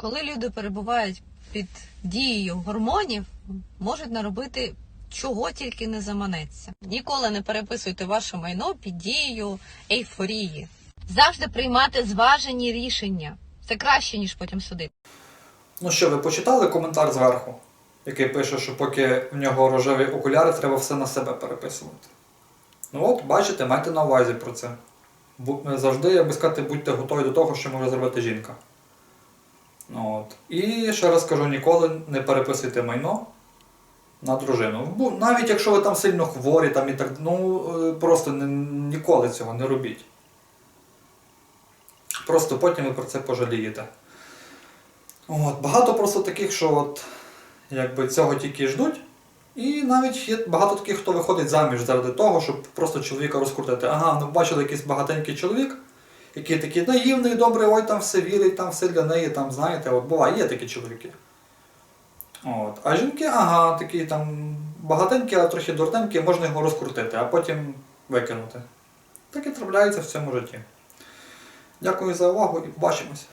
Коли люди перебувають під дією гормонів, можуть наробити чого тільки не заманеться. Ніколи не переписуйте ваше майно під дією ейфорії. Завжди приймати зважені рішення. Це краще, ніж потім судити. Ну що, ви почитали коментар зверху, який пише, що поки в нього рожеві окуляри, треба все на себе переписувати. Ну от, бачите, майте на увазі про це. Завжди, як би сказати, будьте готові до того, що може зробити жінка. От. І ще раз кажу, ніколи не переписуйте майно на дружину. Бу- Навіть якщо ви там сильно хворі, там і так, ну е, просто не, ніколи цього не робіть. Просто потім ви про це пожалієте. От, багато просто таких, що от, якби цього тільки ждуть. І навіть є багато таких, хто виходить заміж заради того, щоб просто чоловіка розкрутити. Ага, ну бачили якийсь багатенький чоловік, який такий наївний, добрий, ой, там все вірить, там все для неї, там, знаєте, от буває, є такі чоловіки. От. А жінки, ага, такі там багатенькі, а трохи дурненькі, можна його розкрутити, а потім викинути. Так і трапляється в цьому житті. Дякую за увагу і побачимось.